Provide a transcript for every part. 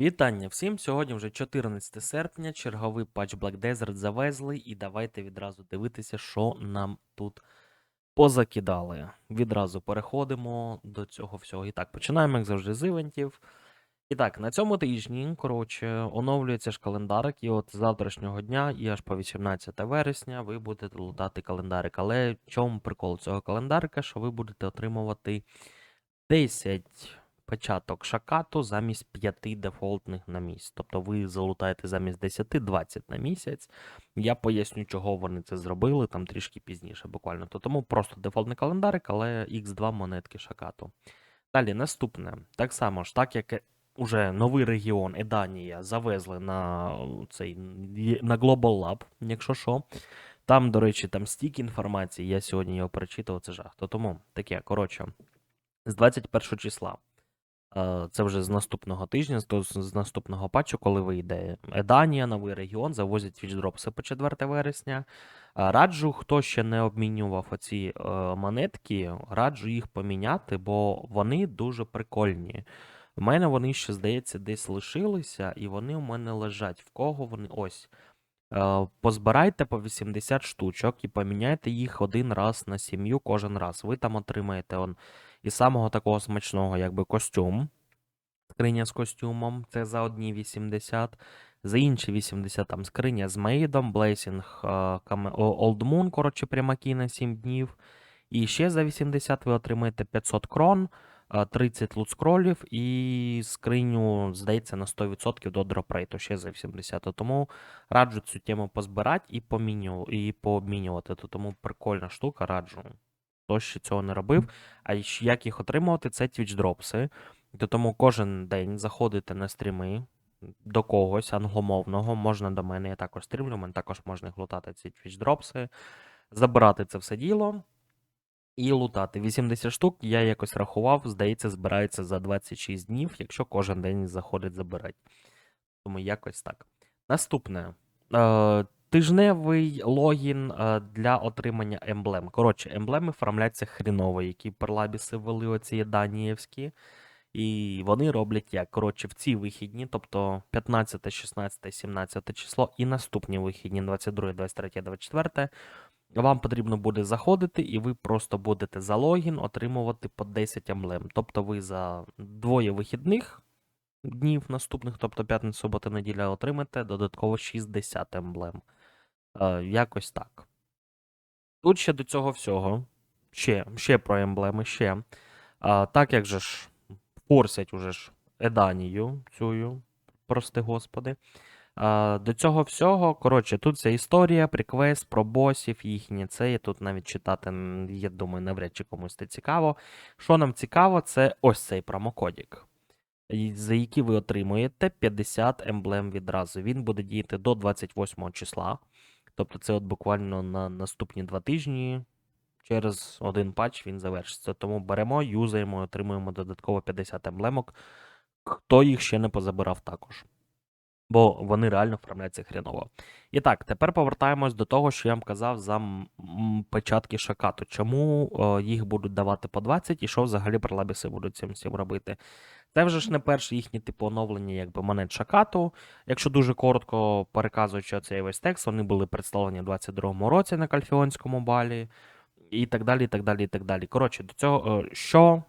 Вітання всім! Сьогодні вже 14 серпня, черговий патч Black Desert завезли, і давайте відразу дивитися, що нам тут позакидали. Відразу переходимо до цього всього. І так, починаємо, як завжди, з івентів. І так, на цьому тижні, коротше, оновлюється ж календарик, і от з завтрашнього дня і аж по 18 вересня ви будете лутати календарик. Але в чому прикол цього календарика, що ви будете отримувати 10 початок шакату замість 5 дефолтних на місяць. Тобто ви залутаєте замість 10 20 на місяць. Я поясню, чого вони це зробили там трішки пізніше, буквально. То тому просто дефолтний календарик, але X2 монетки шакату. Далі, наступне. Так само ж, так як уже новий регіон Еданія завезли на цей на Global Lab, якщо що. Там, до речі, там стільки інформації, я сьогодні його перечитував, це жах. То тому таке, коротше, з 21 числа. Е, Це вже з наступного тижня, з, наступного патчу, коли вийде Еданія, новий регіон, завозять твічдропси по 4 вересня. Е, Раджу, хто ще не обмінював оці е, монетки, раджу їх поміняти, бо вони дуже прикольні. У мене вони ще, здається, десь лишилися, і вони у мене лежать. В кого вони? Ось. Позбирайте по 80 штучок і поміняйте їх один раз на сім'ю кожен раз. Ви там отримаєте он і самого такого смачного, якби костюм. Скриня з костюмом, це за одні 80. За інші 80 там скриня з мейдом, блейсінг, Old Moon, коротше, прямаки на 7 днів. І ще за 80 ви отримаєте 500 крон, е, 30 лут скролів і скриню, здається, на 100% до дропрейту ще за 80. Тому раджу цю тему позбирати і, поміню, і пообмінювати. То Тому прикольна штука, раджу. Хто ще цього не робив. А як їх отримувати, це Twitch дропси. Тому кожен день заходите на стріми до когось англомовного, можна до мене, я також стрімлю, мене також можна їх лутати ці Twitch дропси, забирати це все діло і лутати. 80 штук я якось рахував, здається, збирається за 26 днів, якщо кожен день заходить забирати. Тому якось так. Наступне. Тижневий логін е, для отримання емблем. Коротше, емблеми оформляються хріново, які перлабіси ввели оці даніївські. І вони роблять як? Коротше, в ці вихідні, тобто 15, 16, 17 число, і наступні вихідні, 22, 23, 24, вам потрібно буде заходити, і ви просто будете за логін отримувати по 10 емблем. Тобто ви за двоє вихідних днів наступних, тобто п'ятниця, субота, неділя, отримаєте додатково 60 емблем. Е, якось так. Тут ще до цього всього, ще, ще про емблеми, ще. А, так як же ж форсять уже ж Еданію цю, прости господи. А, до цього всього, коротше, тут ця історія, приквест про босів їхні. Це я тут навіть читати, я думаю, навряд чи комусь це цікаво. Що нам цікаво, це ось цей промокодік, за який ви отримуєте 50 емблем відразу. Він буде діяти до 28 числа. Тобто це от буквально на наступні два тижні. Через один патч він завершиться. Тому беремо, юзаємо, отримуємо додатково 50 емблемок. Хто їх ще не позабирав також. Бо вони реально оформляються хріново. І так, тепер повертаємось до того, що я вам казав за початки шакату. Чому е, їх будуть давати по 20 і що взагалі прилабіси будуть цим всім робити? Це вже ж не перше їхнє типу оновлення якби монет шакату. Якщо дуже коротко переказуючи цей весь текст, вони були представлені в 22-му році на Кальфіонському балі, і так далі, і так далі, і так далі. Коротше, до цього, е, що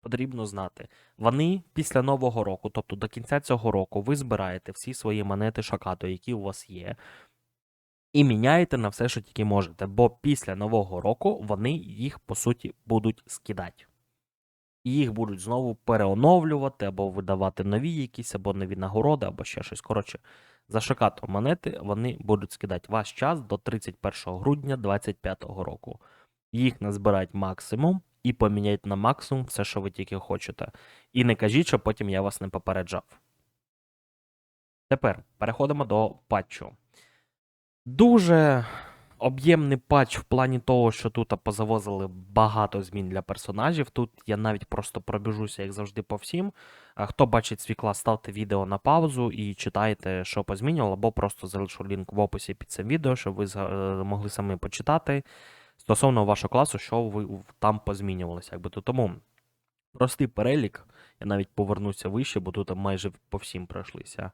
потрібно знати? Вони після нового року, тобто до кінця цього року, ви збираєте всі свої монети шакату, які у вас є, і міняєте на все, що тільки можете. Бо після нового року вони їх, по суті, будуть скидати. І їх будуть знову переоновлювати, або видавати нові якісь, або нові нагороди, або ще щось. Коротше, за шакатом монети вони будуть скидати ваш час до 31 грудня 2025 року. Їх назбирать максимум і поміняйте на максимум все, що ви тільки хочете. І не кажіть, що потім я вас не попереджав. Тепер переходимо до патчу. Дуже об'ємний патч в плані того, що тут позавозили багато змін для персонажів. Тут я навіть просто пробіжуся, як завжди, по всім. Хто бачить свій клас, ставте відео на паузу і читайте, що позмінювало, або просто залишу лінк в описі під цим відео, щоб ви е, могли самі почитати стосовно вашого класу, що ви там позмінювалося. Якби то тому простий перелік, Я навіть повернуся вище, бо тут майже по всім пройшлися.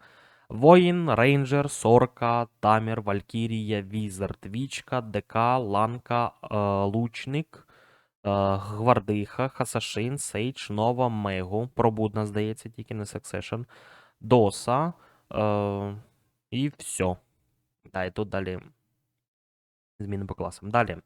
Воїн, Рейнджер, Сорка, Тамір, Валькірія, Візард, Вічка, ДК, Ланка, е, Лучник, е, Гвардиха, Хасашин, Сейдж, Нова, Мегу, Пробудна, здається, тільки не Succession, Доса е, і все. Да, і тут далі зміни по класам. Далі.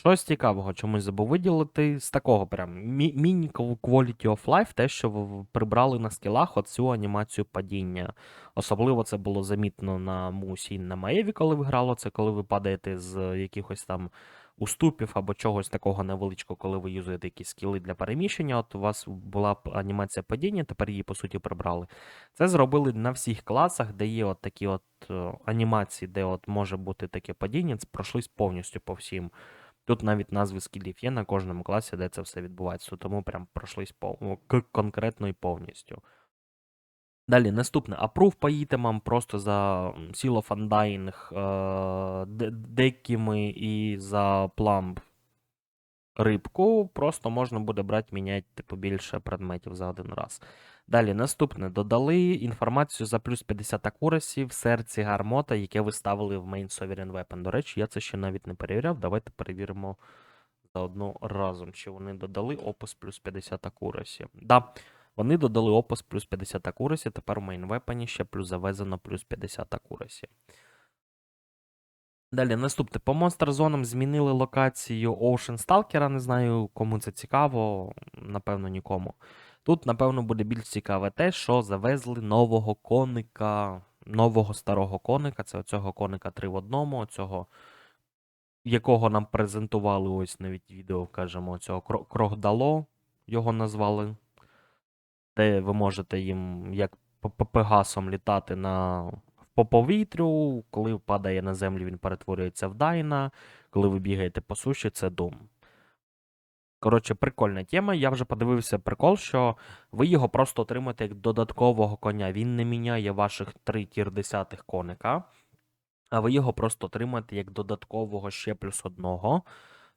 Щось цікавого, чомусь забув виділити з такого прям мі- міні quality of life, те, що в- в- прибрали на скілах оцю анімацію падіння. Особливо це було замітно на Мусі і на Маєві, коли ви грало. Це коли ви падаєте з якихось там уступів або чогось такого невеличкого, коли ви юзуєте якісь скіли для переміщення. От у вас була анімація падіння, тепер її по суті прибрали. Це зробили на всіх класах, де є от такі от е, анімації, де от може бути таке падіння, це пройшлись повністю по всім. Тут навіть назви скілів є на кожному класі, де це все відбувається, тому прям пройшлись пов... конкретно і повністю. Далі, наступне. Approve по ітемам просто за м, Seal of Undying, е, де- декими і за Plumb рибку. Просто можна буде брати, міняти типу, більше предметів за один раз. Далі, наступне. Додали інформацію за плюс 50 акурасі в серці гармота, яке ви ставили в Main Sovereign Weapon. До речі, я це ще навіть не перевіряв. Давайте перевіримо заодно разом, чи вони додали опис плюс 50 акурасі. Да, вони додали опис плюс 50 акурасі, тепер у Main Weapon ще плюс завезено плюс 50 акурасі. Далі, наступне. По монстр зонам змінили локацію Ocean Stalker. Не знаю, кому це цікаво, напевно, нікому. Тут, напевно, буде більш цікаве те, що завезли нового коника, нового старого коника. Це оцього коника 3 в одному, оцього, якого нам презентували ось навіть відео, кажемо, цього Крогдало, його назвали. Де ви можете їм як пегасом літати на по повітрю. Коли падає на землю, він перетворюється в Дайна. Коли ви бігаєте по суші, це Дум. Коротше, прикольна тема. Я вже подивився прикол, що ви його просто отримаєте як додаткового коня. Він не міняє ваших 3 тір 10 коника, а ви його просто отримаєте як додаткового ще плюс одного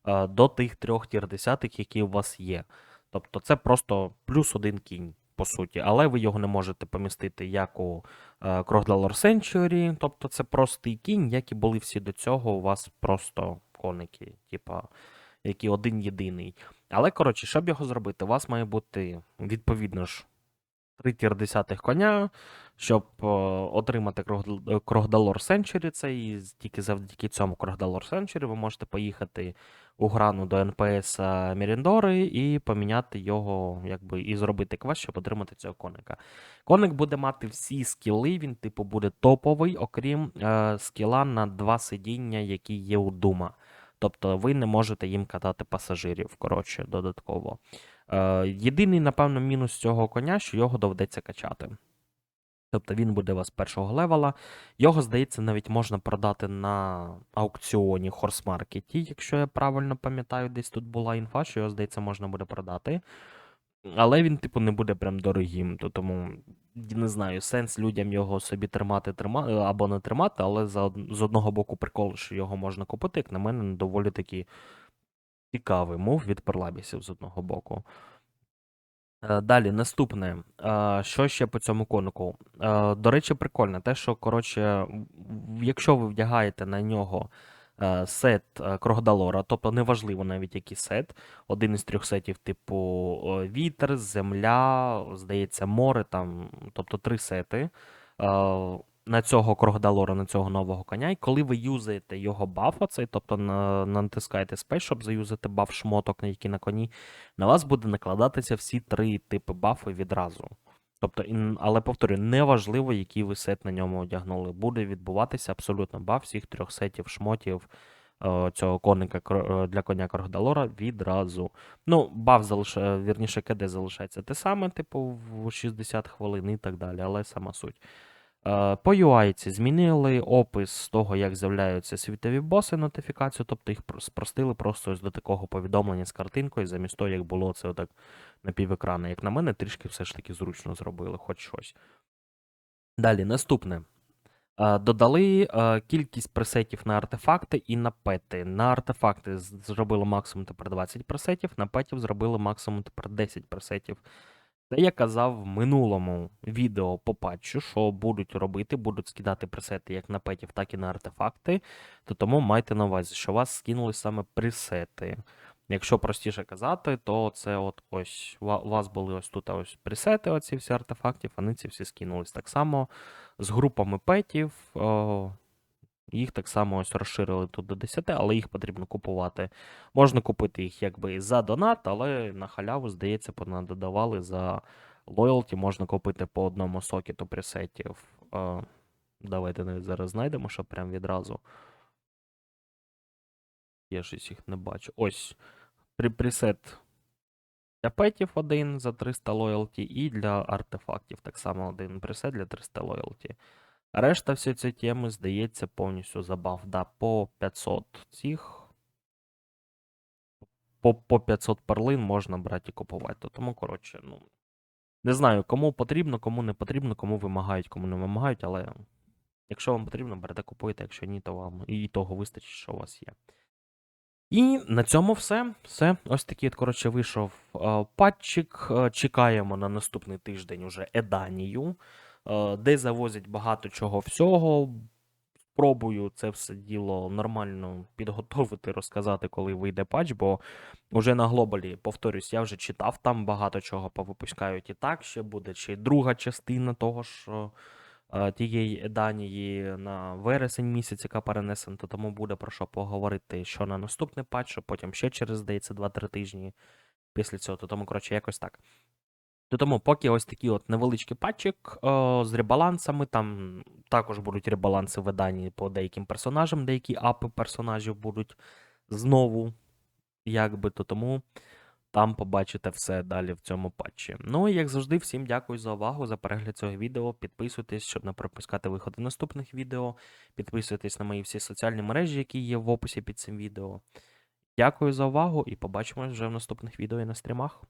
е, до тих трьох тір 10, які у вас є. Тобто це просто плюс один кінь, по суті, але ви його не можете помістити як у е, Крогдалор Century, тобто це простий кінь, як і були всі до цього, у вас просто коники, типа, які один єдиний. Але, коротше, щоб його зробити, у вас має бути, відповідно ж, 3 тір 10 коня, щоб е, отримати Крогд- Крогдалор Century, це і тільки завдяки цьому Крогдалор Century ви можете поїхати у грану до НПС Міріндори і поміняти його, якби, і зробити квест, щоб отримати цього коника. Коник буде мати всі скіли, він, типу, буде топовий, окрім е, скіла на два сидіння, які є у Дума. Тобто ви не можете їм катати пасажирів, коротше, додатково. Е, єдиний, напевно, мінус цього коня, що його доведеться качати. Тобто він буде у вас першого левела. Його, здається, навіть можна продати на аукціоні Хорсмаркеті, якщо я правильно пам'ятаю, десь тут була інфа, що його, здається, можна буде продати. Але він, типу, не буде прям дорогим. То тому не знаю, сенс людям його собі тримати трима... або не тримати, але за... з одного боку прикол, що його можна купити, як на мене, доволі таки цікавий мув від перлабісів з одного боку. Е, Далі, наступне. Е, Що ще по цьому конику? Е, До речі, прикольно, те, що, коротше, якщо ви вдягаєте на нього е, сет е, Крогдалора, тобто неважливо навіть який сет, один із трьох сетів, типу е, вітер, земля, здається, море, там, тобто три сети. е, На цього Крогдалора, на цього нового коня, і коли ви юзаєте його баф, оцей, тобто на, натискаєте спейс, щоб заюзати баф шмоток, який на коні, на вас буде накладатися всі три типи бафу відразу. Тобто, але повторюю, неважливо, який ви сет на ньому одягнули. Буде відбуватися абсолютно баф всіх трьох сетів шмотів е, цього коника е, для коня Крогдалора відразу. Ну, баф залишає, вірніше, КД залишається те саме, типу, в 60 хвилин і так далі, але сама суть. Е, По UI змінили опис того, як з'являються світові боси нотифікацію, тобто їх спростили просто ось до такого повідомлення з картинкою, замість того, як було це отак на півекрана. Як на мене, трішки все ж таки зручно зробили, хоч щось. Далі, наступне. Е, Додали е, кількість пресетів на артефакти і на пети. На артефакти зробили максимум тепер 20 пресетів, на петів зробили максимум тепер 10 пресетів. Це я казав в минулому відео по патчу, що будуть робити, будуть скидати пресети як на петів, так і на артефакти. То тому майте на увазі, що вас скинули саме пресети. Якщо простіше казати, то це от ось у вас були ось тут ось пресети, оці всі артефактів, вони ці всі скинулись. Так само з групами петів. Їх так само ось розширили тут до 10, але їх потрібно купувати. Можна купити їх якби за донат, але на халяву, здається, понадодавали за лоялті. Можна купити по одному сокету пресетів. Давайте навіть зараз знайдемо, щоб прям відразу. Я щось їх не бачу. Ось. Пресет для петів один за 300 лоялті, і для артефактів так само один пресет для 300 лоялті. Решта всі ці теми, здається, повністю забав. Да, по 500 цих. По, по 500 перлин можна брати і купувати. То Тому, коротше, ну. Не знаю, кому потрібно, кому не потрібно, кому вимагають, кому не вимагають, але якщо вам потрібно, берете, купуєте, якщо ні, то вам і того вистачить, що у вас є. І на цьому все. Все. Ось такий, от, коротше, вийшов е, патчик. Е, Чекаємо на наступний тиждень уже Еданію, де завозять багато чого всього. Спробую це все діло нормально підготовити, розказати, коли вийде патч, бо вже на глобалі, повторюсь, я вже читав там багато чого повипускають і так ще буде, чи друга частина того ж е, тієї Еданії на вересень місяць, яка перенесена, то тому буде про що поговорити, що на наступний патч, а потім ще через, здається, 2-3 тижні після цього. То тому, коротше, якось так. То тому, поки ось такий от невеличкий патчик о, з ребалансами, там також будуть ребаланси видані по деяким персонажам, деякі апи персонажів будуть знову, якби то тому там побачите все далі в цьому патчі. Ну і як завжди, всім дякую за увагу, за перегляд цього відео. Підписуйтесь, щоб не пропускати виходи наступних відео. Підписуйтесь на мої всі соціальні мережі, які є в описі під цим відео. Дякую за увагу і побачимось вже в наступних відео і на стрімах.